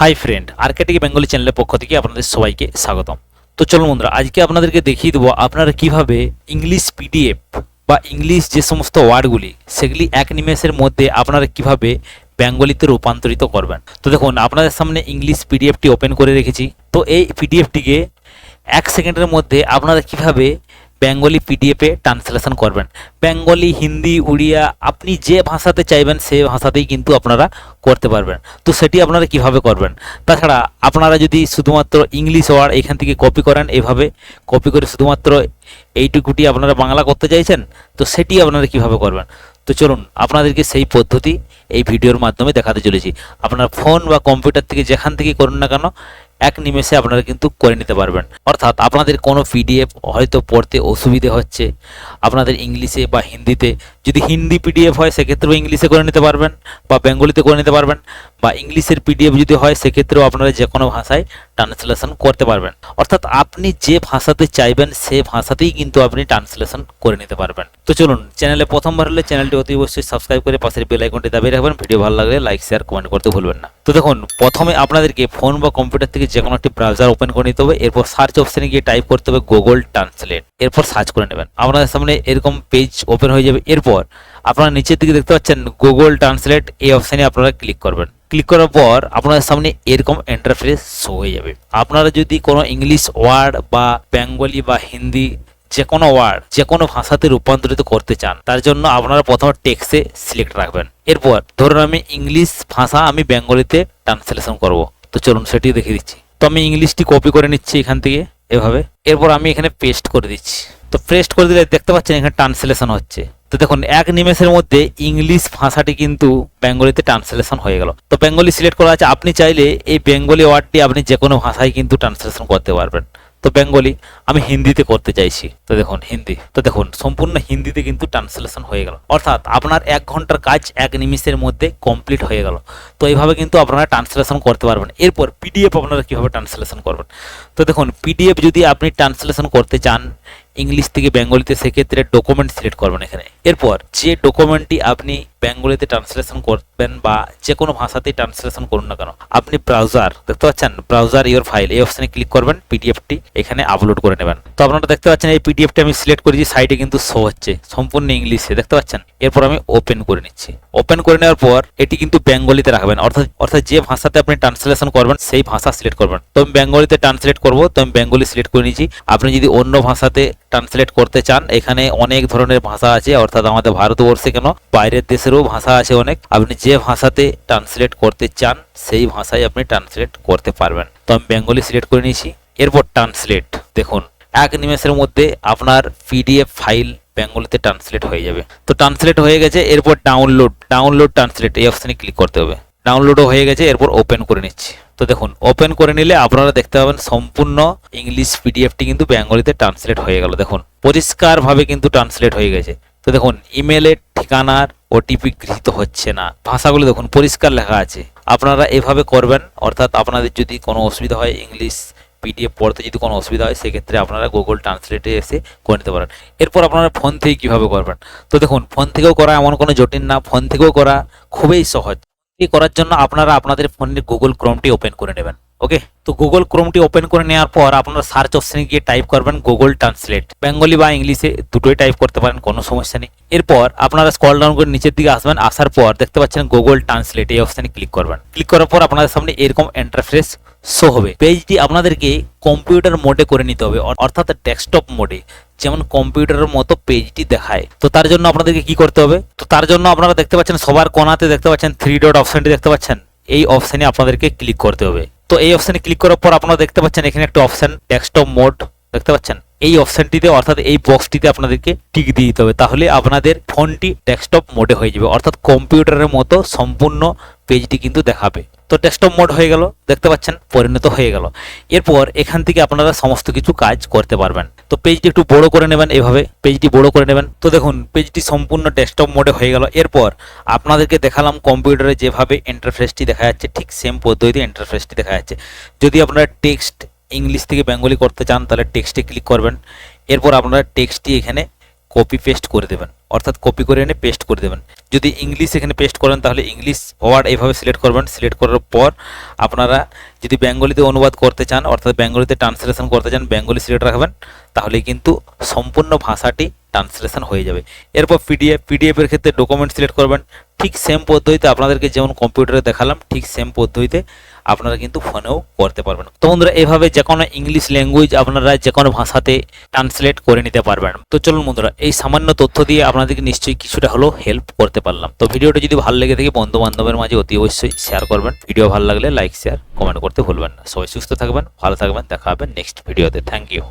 Hi friend Arctic Bengali চ্যানেলের পক্ষ থেকে আপনাদের সবাইকে স্বাগতম। তো চলুন বন্ধুরা, আজকে আপনাদেরকে দেখিয়ে দেবো আপনারা কীভাবে ইংলিশ পিডিএফ বা ইংলিশ যে সমস্ত ওয়ার্ডগুলি সেগুলি এক নিমেষের মধ্যে আপনারা কীভাবে বেঙ্গলিতে রূপান্তরিত করবেন। তো দেখুন, আপনাদের সামনে ইংলিশ পিডিএফটি ওপেন করে রেখেছি। তো এই পিডিএফটিকে এক সেকেন্ডের মধ্যে আপনারা কীভাবে বেঙ্গলি পিডিএফে ট্রান্সলেশন করবেন। বেঙ্গলি, হিন্দি, উড়িয়া, আপনি যে ভাষাতে চাইবেন সেই ভাষাতেই কিন্তু আপনারা করতে পারবেন। তো সেটি আপনারা কীভাবে করবেন? তাছাড়া আপনারা যদি শুধুমাত্র ইংলিশ ওয়ার্ড এখান থেকে কপি করেন এভাবে কপি করে শুধুমাত্র এইটুকুটি আপনারা বাংলা করতে চাইছেন, তো সেটি আপনারা কীভাবে করবেন? তো চলুন, আপনাদেরকে সেই পদ্ধতি এই ভিডিওর মাধ্যমে দেখাতে চলেছি। আপনার ফোন বা কম্পিউটার থেকে যেখান থেকে করুন না কেন, এক নিমেষে আপনারা কিন্তু করে নিতে পারবেন। অর্থাৎ আপনাদের কোনো পিডিএফ হয়তো পড়তে অসুবিধে হচ্ছে, আপনাদের ইংলিশে বা হিন্দিতে, যদি হিন্দি পিডিএফ হয় সেক্ষেত্রেও ইংলিশে করে নিতে পারবেন বা বেঙ্গলিতে করে নিতে পারবেন, বা ইংলিশের পিডিএফ যদি হয় সেক্ষেত্রেও আপনারা যে কোনো ভাষায় ট্রান্সলেশন করতে পারবেন। অর্থাৎ আপনি যে ভাষাতে চাইবেন সে ভাষাতেই কিন্তু আপনি ট্রান্সলেশন করে নিতে পারবেন। তো চলুন, চ্যানেলে প্রথমবার হলে চ্যানেলটি অতি অবশ্যই সাবস্ক্রাইব করে পাশের বেল আইকনটি দাবিয়ে রাখবেন ভিডিও ভালো লাগলে লাইক শেয়ার কমেন্ট করতে ভুলবেন না। তো দেখুন, প্রথমে আপনাদেরকে ফোন বা কম্পিউটার থেকে যে কোনো একটি ব্রাউজার ওপেন করে নিতে হবে, এরপর সার্চ অপশনে গিয়ে টাইপ করতে হবে গুগল ট্রান্সলেট এরপর সার্চ করে নেবেন। আপনাদের সামনে এরকম পেজ ওপেন হয়ে যাবে। এরপর আপনারা নিচের দিকে দেখতে পাচ্ছেন গুগল ট্রান্সলেট এই অপশানে আপনারা ক্লিক করবেন। ক্লিক করার পর আপনাদের সামনে এরকম ইন্টারফেস শো হয়ে যাবে। আপনারা যদি কোনো ইংলিশ ওয়ার্ড বা বেঙ্গলি বা হিন্দি যে কোনো ওয়ার্ড যে কোনো ভাষাতে রূপান্তরিত করতে চান, তার জন্য আপনারা প্রথমে টেক্সে সিলেক্ট রাখবেন। এরপর ধরুন আমি ইংলিশ ভাষা আমি বেঙ্গলিতে ট্রান্সলেশন করব। তো চলুন সেটি দেখে দিচ্ছি। তো আমি ইংলিশটি কপি করে নিচ্ছি এখান থেকে এভাবে। এরপর আমি এখানে পেস্ট করে দিচ্ছি। তো পেস্ট করে দিলে দেখতে পাচ্ছেন এখানে ট্রান্সলেশন হচ্ছে। তো দেখুন, এক নিমেষের মধ্যে ইংলিশ ভাষাটি কিন্তু বেঙ্গলিতে ট্রান্সলেশন হয়ে গেল। তো বেঙ্গলি সিলেক্ট করা আছে। আপনি চাইলে এই বেঙ্গলি ওয়ার্ডটি আপনি যে কোনো ভাষায় কিন্তু ট্রান্সলেশন করতে পারবেন। তো বেঙ্গলি, আমি হিন্দিতে করতে চাইছি। তো দেখুন, হিন্দি, তো দেখুন, সম্পূর্ণ হিন্দিতে কিন্তু ট্রান্সলেশন হয়ে গেল। অর্থাৎ আপনার এক ঘণ্টার কাজ এক নিমিষের মধ্যে কমপ্লিট হয়ে গেল। তো এইভাবে কিন্তু আপনারা ট্রান্সলেশন করতে পারবেন। এরপর পিডিএফ আপনারা কীভাবে ট্রান্সলেশন করবেন? তো দেখুন, পিডিএফ যদি আপনি ট্রান্সলেশন করতে চান, ইংলিশ থেকে বেঙ্গলিতে সেক্ষেত্রে ডকুমেন্ট সিলেক্ট করবেন এখানে। এরপর যে ডকুমেন্টটি আপনি বেঙ্গলিতে ট্রান্সলেশন করবেন বা যে কোনো ভাষাতেই ট্রান্সলেশন করুন না কেন। আপনি ব্রাউজার দেখতে পাচ্ছেন? ব্রাউজার ইওর ফাইল এই অপশানে ক্লিক করবেন পিডিএফটি এখানে আপলোড করে নেবেন। তো আপনারা দেখতে পাচ্ছেন, এই পিডিএফটি আমি সিলেক্ট করেছি সাইডে কিন্তু শো হচ্ছে, সম্পূর্ণ ইংলিশে দেখতে পাচ্ছেন? এরপর আমি ওপেন করে নিচ্ছি। ওপেন করে নেওয়ার পর, এটি কিন্তু বেঙ্গলিতে রাখবেন, অর্থাৎ অর্থাৎ যে ভাষাতে আপনি ট্রান্সলেশন করবেন, সেই ভাষা সিলেক্ট করবেন। তো আমি বেঙ্গলিতে ট্রান্সলেট করব, তো আমি বেঙ্গলি সিলেক্ট করে নিয়েছি আপনি যদি অন্য ভাষাতে ট্রান্সলেট করতে চান, এখানে অনেক ধরনের ভাষা আছে, অর্থাৎ আমাদের ভারতবর্ষে কেন, বাইরের দেশেরও ভাষা আছে অনেক। আপনি যে ভাষাতে ট্রান্সলেট করতে চান, সেই ভাষায় আপনি ট্রান্সলেট করতে পারবেন। তো আমি বেঙ্গলি সিলেক্ট করে নিয়েছি। এরপর ট্রান্সলেট দেখুন। এক নিমেষের মধ্যে আপনার পিডিএফ ফাইল বেঙ্গলিতে ট্রান্সলেট হয়ে যাবে। তো ট্রান্সলেট হয়ে গেছে, এরপর ডাউনলোড ডাউনলোড ট্রান্সলেট এই অপশানে ক্লিক করতে হবে। ডাউনলোডও হয়ে গেছে, এরপর ওপেন করে নিচ্ছি। তো দেখুন ওপেন করে নিলে আপনারা দেখতে পাবেন সম্পূর্ণ ইংলিশ পিডিএফটি কিন্তু বেঙ্গলিতে ট্রান্সলেট হয়ে গেল। দেখুন, পরিষ্কারভাবে কিন্তু ট্রান্সলেট হয়ে গেছে। তো দেখুন ইমেলের ঠিকানার ওটিপি গৃহীত হচ্ছে না। ভাষাগুলো দেখুন, পরিষ্কার লেখা আছে। আপনারা এভাবে করবেন, অর্থাৎ আপনাদের যদি কোনো অসুবিধা হয় ইংলিশ পিডিএফ পড়তে যদি কোনো অসুবিধা হয়, সেক্ষেত্রে আপনারা গুগল ট্রান্সলেটে এসে করে নিতে পারেন। এরপর আপনারা ফোন থেকে কীভাবে করবেন? তো দেখুন, ফোন থেকেও করা এমন কোনো জটিল না, ফোন থেকেও করা খুবই সহজ। করার জন্য আপনারা আপনাদের ফোনের গুগল ক্রোমটি ওপেন করে নেবেন। ওকে তো গুগল ক্রোমটি ওপেন করে নেওয়ার পর আপনারা সার্চ অপশনে গিয়ে টাইপ করবেন গুগল ট্রান্সলেট বেঙ্গলি বা ইংলিশে দুটোই টাইপ করতে পারেন, কোনো সমস্যা নেই। এরপর আপনারা স্কল ডাউন করে নিচের দিকে আসবেন, আসার পর দেখতে পাচ্ছেন গুগল ট্রান্সলেট এই অপশানে ক্লিক করবেন। ক্লিক করার পর আপনাদের সামনে এরকম ইন্টারফেস শো হবে। পেজটি আপনাদেরকে কম্পিউটার মোডে করে নিতে হবে, অর- অর্থাৎ ডেস্কটপ মোডে যেমন কম্পিউটারের মতো পেজটি দেখায়। তো তার জন্য আপনাদেরকে কি করতে হবে? তো তার জন্য আপনারা দেখতে পাচ্ছেন সবার কোনাতে দেখতে পাচ্ছেন থ্রি ডট অপশনটি দেখতে পাচ্ছেন। এই অপশানে আপনাদেরকে ক্লিক করতে হবে। তো এই অপশানে ক্লিক করার পর আপনারা দেখতে পাচ্ছেন এখানে একটা অপশন ডেস্কটপ মোড দেখতে পাচ্ছেন? এই অপশনটিতে অর্থাৎ এই বক্সটিতে আপনাদেরকে টিক দিয়ে দিতে হবে। তাহলে আপনাদের ফোনটি ডেস্কটপ মোডে হয়ে যাবে। অর্থাৎ কম্পিউটারের মতো সম্পূর্ণ পেজটি কিন্তু দেখাবে। তো ডেস্কটপ মোড হয়ে গেল, দেখতে পাচ্ছেন পরিণত হয়ে গেল। এরপর এখান থেকে আপনারা সমস্ত কিছু কাজ করতে পারবেন। তো পেজটি একটু বড় করে নেবেন এভাবে পেজটি বড় করে নেবেন। তো দেখুন পেজটি সম্পূর্ণ ডেস্কটপ মোডে হয়ে গেল। এরপর আপনাদেরকে দেখালাম কম্পিউটারে যেভাবে ইন্টারফেসটি দেখা যাচ্ছে, ঠিক সেম পদ্ধতিতে ইন্টারফেসটি দেখা যাচ্ছে। যদি আপনারা টেক্সট ইংলিশ থেকে বেঙ্গলি করতে চান, তাহলে টেক্সটে ক্লিক করবেন। এরপর আপনারা টেক্সটটি এখানে কপি পেস্ট করে দেবেন। অর্থাৎ কপি করে এনে পেস্ট করে দেবেন। যদি ইংলিশ এখানে পেস্ট করেন, তাহলে ইংলিশ ওয়ার্ড এইভাবে সিলেক্ট করবেন। সিলেক্ট করার পর আপনারা যদি বেঙ্গলিতে অনুবাদ করতে চান, অর্থাৎ বেঙ্গলিতে ট্রান্সলেশন করতে চান বেঙ্গলি সিলেক্ট রাখবেন, তাহলে কিন্তু সম্পূর্ণ ভাষাটি ট্রান্সলেশন হয়ে যাবে। এরপর পিডিএফ পিডিএফ এর ক্ষেত্রে ডকুমেন্ট সিলেক্ট করবেন। ঠিক সেম পদ্ধতিতে আপনাদেরকে যেমন কম্পিউটারে দেখালাম, ঠিক সেম পদ্ধতিতে আপনারা কিন্তু ফোনেও করতে পারবেন। তো বন্ধুরা, এভাবে যে কোনো ইংলিশ ল্যাঙ্গুয়েজ আপনারা যে কোনো ভাষাতে ট্রান্সলেট করে নিতে পারবেন। তো চলুন বন্ধুরা, এই সামান্য তথ্য দিয়ে আপনাদেরকে নিশ্চয়ই কিছুটা হলেও হেল্প করতে পারলাম। তো ভিডিওটা যদি ভালো লেগে থাকে বন্ধু বান্ধবের মাঝে অতি অবশ্যই শেয়ার করবেন। ভিডিও ভালো লাগলে লাইক শেয়ার কমেন্ট করতে ভুলবেন না। সবাই সুস্থ থাকবেন, ভালো থাকবেন। দেখা হবে নেক্সট ভিডিওতে থ্যাংক ইউ